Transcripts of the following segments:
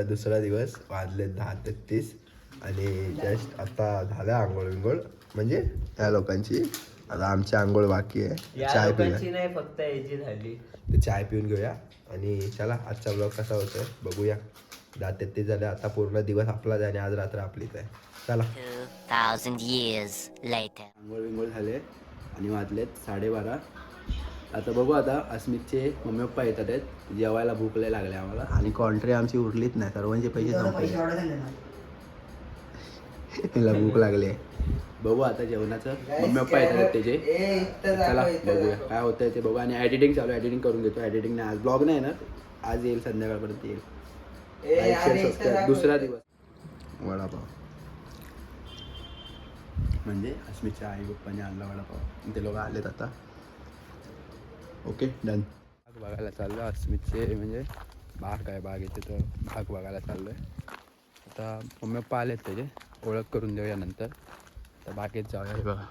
आजचा दुसरा दिवस वाजले दहा तेहतीस आणि जस्ट आता झालं आंघोळ विंघोळ म्हणजे या लोकांची आता आमची आंघोळ बाकी आहे. चाय नाही फक्त याची झाली. तर चाय पिऊन घेऊया. आणि चला आजचा ब्लॉग कसा होतोय बघूया. दहा तेहतीस झाले आता पूर्ण दिवस आपलाच आहे आणि आज रात्र आपलीच आहे. चला. 2,000 years later. आंघोळ विंघोळ झाले आणि वाजलेत साडेबारा. आता बघू आता अस्मितचे मम्मी पप्पा येतात आहेत. जेवायला भूक लय लागले आम्हाला. आणि कॉन्ट्री आमची उरलीच नाही सर्वांचे पैसे संपले. तिला भूक लागली बघू आता जेवणाचं. मम्मी पप्पा येतात त्याचे. चला बघूया. काय होतंय ते बघू. आणि एडिटिंग चालू एडिटिंग करून घेतो. एडिटिंग नाही. आज ब्लॉग नाही ना? आज येईल संध्याकाळपर्यंत येईल. दुसरा दिवस. वडापाव. म्हणजे अस्मितच्या आई पप्पाने आणला वडापाव. ते लोक आलेत आता. ओके डन बाग बघायला चाललो अस्मितचे म्हणजे बाग आहे बाग येते तर बाग बघायला चाललो आहे आता मम्मी पप्पा आलेत त्याचे ओळख करून देऊया नंतर आता बागेत जाऊया हे बघा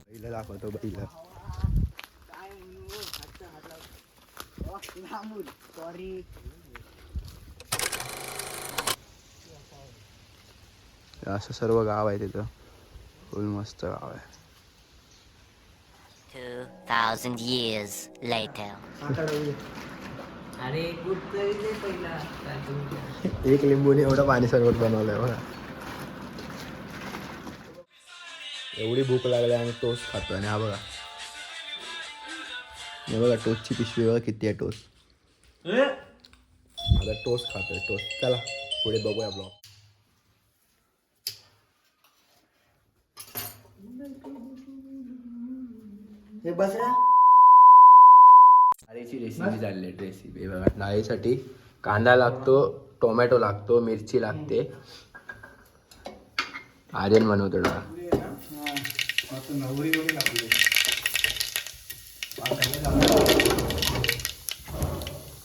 पहिलं दाखवतो पहिलं असं सर्व गाव आहे तिथं फुल मस्त गाव आहे 2,000 years later. अरे गुड तरी दे पहिला. काय तुम्ही- एक लिंबूने एवढं पाणी सरबत बनवलंय बघा. एवढी भूक लागली आणि टोस्ट खातो आणि हा बघा. हे बघा टोस्टची पिशवी बघा किती आहे टोस्ट. आता टोस्ट खातोय टोस्ट. चला पुढे बघूया ब्लॉग. हे बसरा डाळीची रेसिपी झाली आहे रेसिपी हे बघा डाळीसाठी कांदा लागतो टोमॅटो लागतो मिरची लागते. आर्यन बनवतो डाळ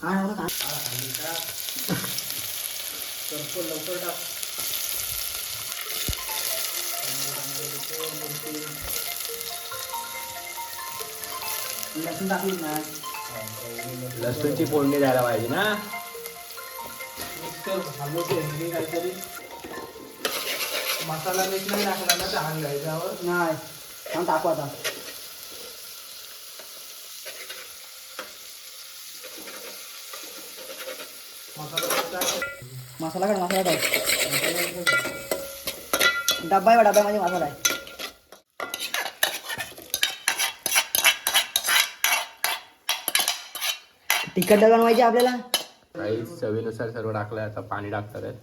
ना का लसूण टाकली ना. लसूणची फोडणी द्यायला पाहिजे ना. मसाला मीठ नाही टाकला ना तर हाल घ्यायच्यावर नाही. थांब टाकू आता. मसाला काढ मसाला टाक. डब्बा आहे बा, डब्यामध्ये मसाला आहे. तिखट बनवायची आपल्याला? काही चवीनुसार सर्व टाकलंय आता पाणी टाकतात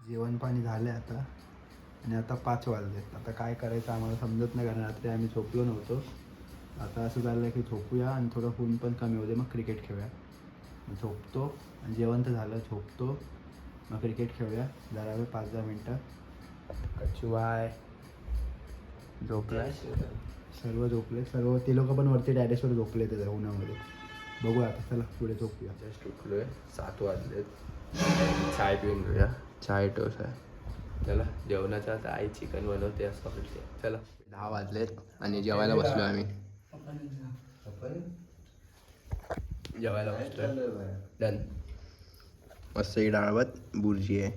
जेवण पाणी झालंय आता. आणि आता पाच वाजलेत. आता काय करायचं आम्हाला समजत नाही कारण रात्री आम्ही झोपलो नव्हतो. आता असं झालं की झोपूया आणि थोडं ऊन पण कमी होते मग क्रिकेट खेळूया. झोपतो आणि जेवण तर झालं. झोपतो. मग क्रिकेट खेळूया. जरा वेळ पाच दहा मिनटं. कचुवाय झोपलाय? सर्व झोपले. सर्व ते लोक पण वरती डायरेक्टवर झोपले ते उन्हामध्ये. बघूया आता चला पुढे झोपूया. जस्ट उठलोय. सात वाजलेत. चाय पिऊन घेऊया. चाय टोस आहे. चला जेवणाचं आता आई चिकन बनवते असं वाटते चला. दहा वाजलेत आणि जेवायला बसलो आम्ही. जेवायला बसलोय. डन. मस्त ही डाळवत बुर्जी आहे.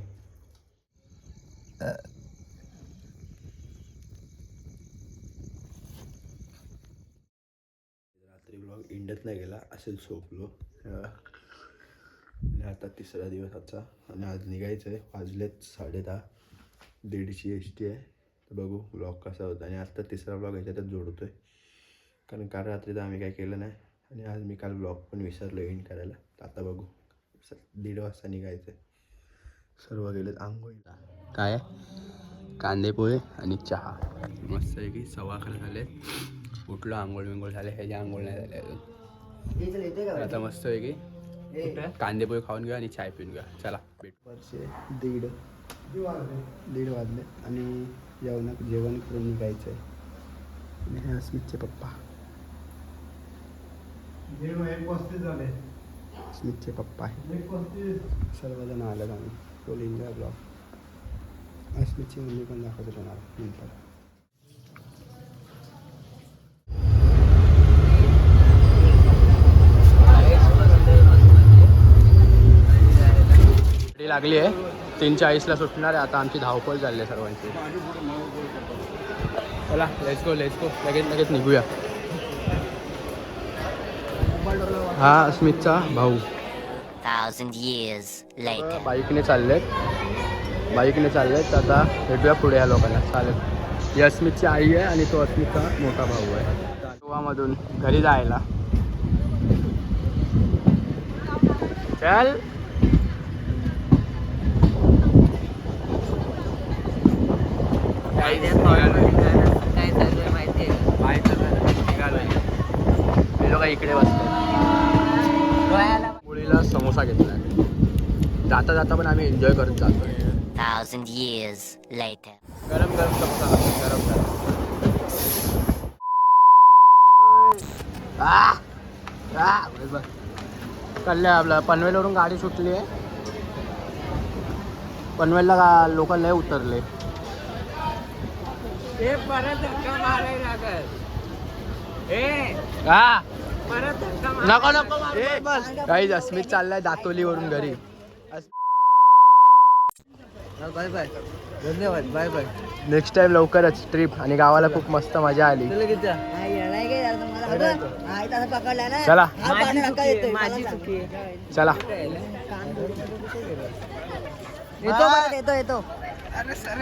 हिंडत नाही गेला असेल झोपलो. आणि आता तिसरा दिवस आजचा. आणि आज निघायचं आहे वाजलेत साडे दहा दीडची एस टी आहे. तर बघू ब्लॉग कसा होता आणि आता तिसरा ब्लॉग याच्यातच जोडतो आहे कारण काल रात्री तर आम्ही काय केलं नाही. आणि आज मी काल ब्लॉग पण विसरलो एंड करायला. तर आता बघू. स- दीड वाजता निघायचं आहे सर्व गेलेत आंघोळीला. काय? कांदे पोहे आणि चहा. मस्त आहे की सव्वा अकरा झाले उठलो आंघोळ विंघोळ झाले ह्याची आंघोळ नाही झाले अजून. आता मस्त आहे की? हे. कांदे पोहे खाऊन घ्या आणि चाय पिऊन घ्या. चला. दीड. दीड वाजले. आणि जेवण जेवण करून निघायचं आहे. आणि हे अस्मितचे पप्पा. स्मितचे पप्पा आहे सर्वजण आल्यात आम्ही फुल एन्जॉय ब्लॉग अस्मितची मम्मी पण दाखवतो तुम्हाला नंतर. लागली आहे. तीन चाळीसला सुटणार आहे. आता आमची धावपळ झाली आहे सर्वांची. चला लेट्स गो लेट्स गो लगेच लगेच निघूया. हा स्मितचा भाऊ. बाईकने चाललेत. बाईकने चाललेत. तर आता भेटूया पुढे या लोकांना. चालेल. ही अस्मितची आई आहे आणि तो अस्मितचा मोठा भाऊ आहे. गोवामधून घरी जायला. चल. काय चालू आहे माहिती लोक इकडे बसले मुलीला समोसा घेतलाय. जाता जाता पण आम्ही एन्जॉय करत जातोय. Thousand years later. गरम गरम समोसा खातो, गरम गरम. आ! आ! बस, बस. चाललंय आपलं पनवेलवरून गाडी सुटली आहे पनवेलला गा लोक लय उतरले. हे परत धक्का मारायला लागल. ए हा. परत धक्का नको नको काही अस्मित चाललाय दातोलीवरून घरी. Bye bye. धन्यवाद बाय बाय. नेक्स्ट टाइम लवकरच ट्रिप आणि गावाला खूप मस्त मजा आली. तुला किती चला. माझी. चुकी आहे. चला येतो परत, येतो येतो. अरे सर